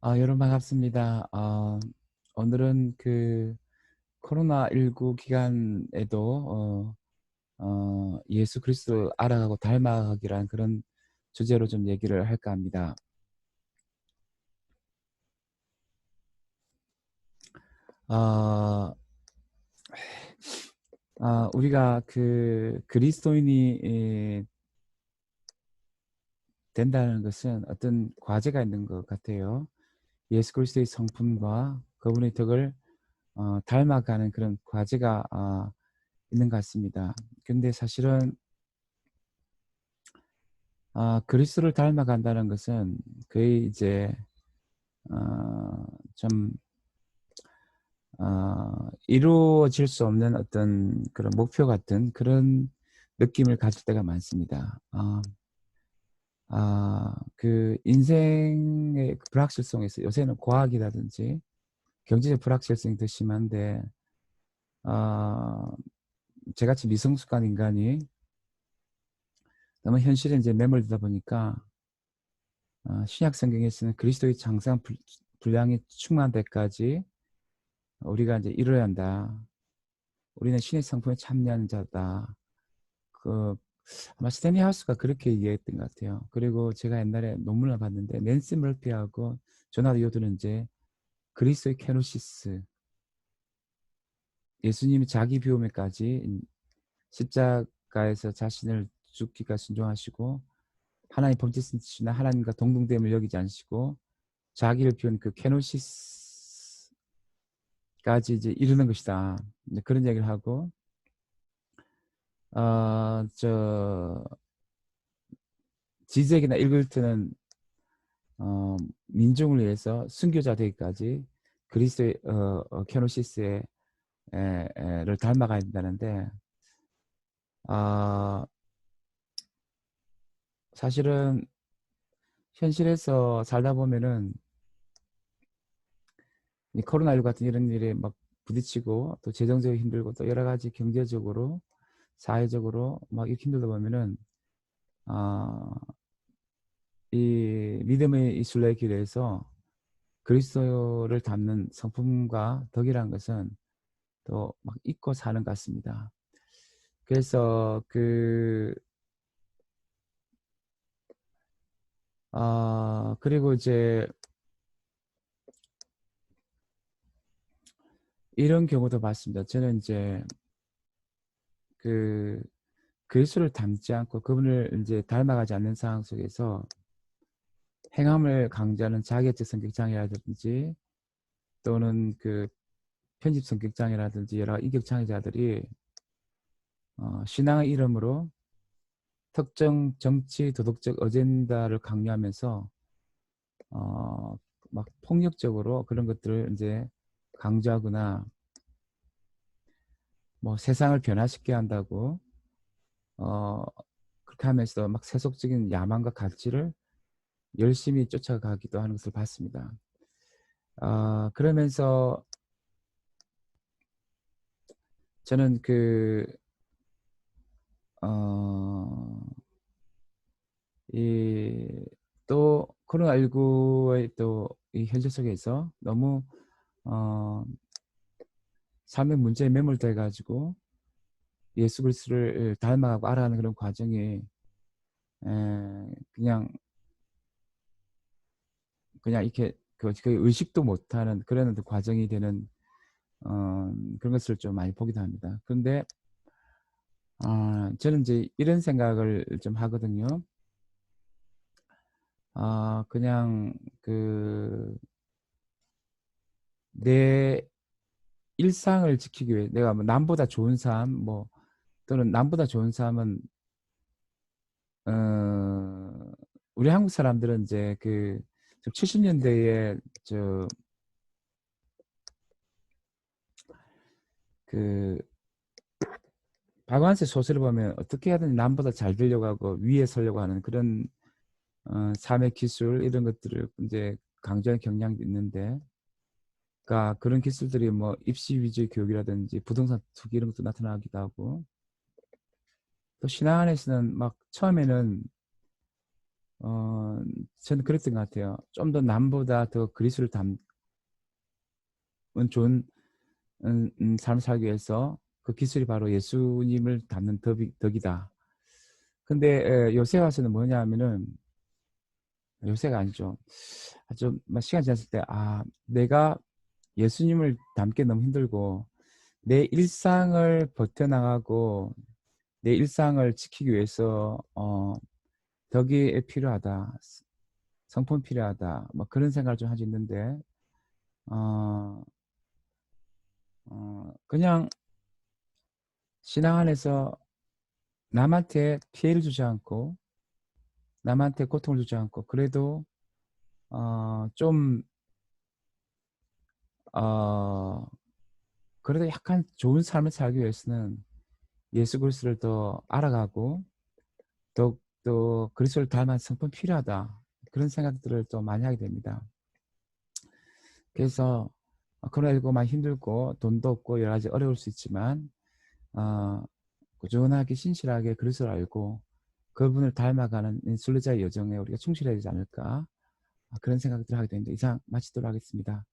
아, 여러분 반갑습니다. 아, 오늘은 그 코로나19 기간에도 어, 어, 예수 그리스도 알아가고 닮아가기란 그런 주제로 좀 얘기를 할까 합니다. 아, 아, 우리가 그 그리스도인이 에, 된다는 것은 어떤 과제가 있는 것 같아요. 예수 그리스도의 성품과 그분의 덕을 어, 닮아가는 그런 과제가 어, 있는 것 같습니다. 근데 사실은 어, 그리스도를 닮아간다는 것은 거의 이제 어, 좀 어, 이루어질 수 없는 어떤 그런 목표 같은 그런 느낌을 가질 때가 많습니다. 어, 아, 그 인생의 그 불확실성에서 요새는 과학이라든지 경제적 불확실성이 더 심한데 아, 저같이 미성숙한 인간이 너무 현실에 이제 매몰되다 보니까 아, 신약 성경에서는 그리스도의 장상 분량이 충만한 데까지 우리가 이제 이뤄야 한다. 우리는 신의 성품에 참여하는 자다. 그 아마 스탠리 하우스가 그렇게 얘기했던 것 같아요. 그리고 제가 옛날에 논문을 봤는데 낸시 멀피하고 조나드 요드는 이제 그리스도의 케노시스 예수님이 자기 비움에까지 십자가에서 자신을 죽기가 순종하시고 하나님 범죄신이나 하나님과 동등됨을 여기지 않으시고 자기를 비운 그 케노시스까지 이제 이르는 것이다. 그런 얘기를 하고 어, 저 지적이나 일글트는 어, 민중을 위해서 순교자 되기까지 그리스도의 어, 어, 케노시스의 에, 를 닮아가야 된다는데 어, 사실은 현실에서 살다 보면은 이 코로나19 같은 이런 일에 막 부딪히고 또 재정적으로 힘들고 또 여러 가지 경제적으로 사회적으로 막 이렇게 힘들다 보면은 어, 이 믿음의 이 순례 길에서 그리스도를 담는 성품과 덕이라는 것은 또 막 잊고 사는 것 같습니다. 그래서 그 어, 그리고 이제 이런 경우도 봤습니다. 저는 이제 그 그리스도를 닮지 않고 그분을 이제 닮아가지 않는 상황 속에서 행함을 강조하는 자기애적 성격장애라든지 또는 그 편집 성격장애라든지 여러 인격장애자들이 어, 신앙의 이름으로 특정 정치 도덕적 어젠다를 강요하면서 어, 막 폭력적으로 그런 것들을 이제 강조하거나 뭐 세상을 변화시켜야 한다고 어, 그렇게 하면서 막 세속적인 야망과 가치를 열심히 쫓아가기도 하는 것을 봤습니다. 어, 그러면서 저는 그 어, 이또 코로나19의 또 이 현실 속에서 너무 어, 삶의 문제에 매몰돼 가지고 예수 그리스도를 닮아가고 알아가는 그런 과정이 에, 그냥 그냥 이렇게 그, 그 의식도 못하는 그런 과정이 되는 어, 그런 것을 좀 많이 보기도 합니다. 그런데 어, 저는 이제 이런 생각을 좀 하거든요. 어, 그냥 그 내 일상을 지키기 위해 내가 뭐 남보다 좋은 삶, 뭐 또는 남보다 좋은 삶은 어, 우리 한국 사람들은 이제 그 70년대에 저 그 박완세 소설을 보면 어떻게 하든 남보다 잘 되려고 하고 위에 서려고 하는 그런 어, 삶의 기술 이런 것들을 이제 강조하는 경향도 있는데 그러니까 그런 기술들이 뭐 입시 위주의 교육이라든지 부동산 투기 이런 것도 나타나기도 하고 또 신앙 안에서는 막 처음에는 어, 저는 그랬던 것 같아요. 좀 더 남보다 더 그리스도를 닮은 좋은 음, 음, 삶을 살기 위해서 그 기술이 바로 예수님을 닮는 덕이, 덕이다. 근데 에, 요새 와서는 뭐냐 하면은 요새가 아니죠. 좀 시간 지났을 때 아 내가 예수님을 닮기 너무 힘들고 내 일상을 버텨나가고 내 일상을 지키기 위해서 어 덕이 필요하다. 성품 필요하다. 뭐 그런 생각을 좀 하고 있는데 어, 어 그냥 신앙 안에서 남한테 피해를 주지 않고 남한테 고통을 주지 않고 그래도 어, 좀 어, 그래도 약간 좋은 삶을 살기 위해서는 예수 그리스도를 더 알아가고 또, 또 그리스도를 닮은 성품 필요하다 그런 생각들을 또 많이 하게 됩니다. 그래서 코로나19 많이 힘들고 돈도 없고 여러 가지 어려울 수 있지만 어, 꾸준하게 신실하게 그리스도를 알고 그분을 닮아가는 순례자의 여정에 우리가 충실해야 되지 않을까 그런 생각들을 하게 되는데 이상 마치도록 하겠습니다.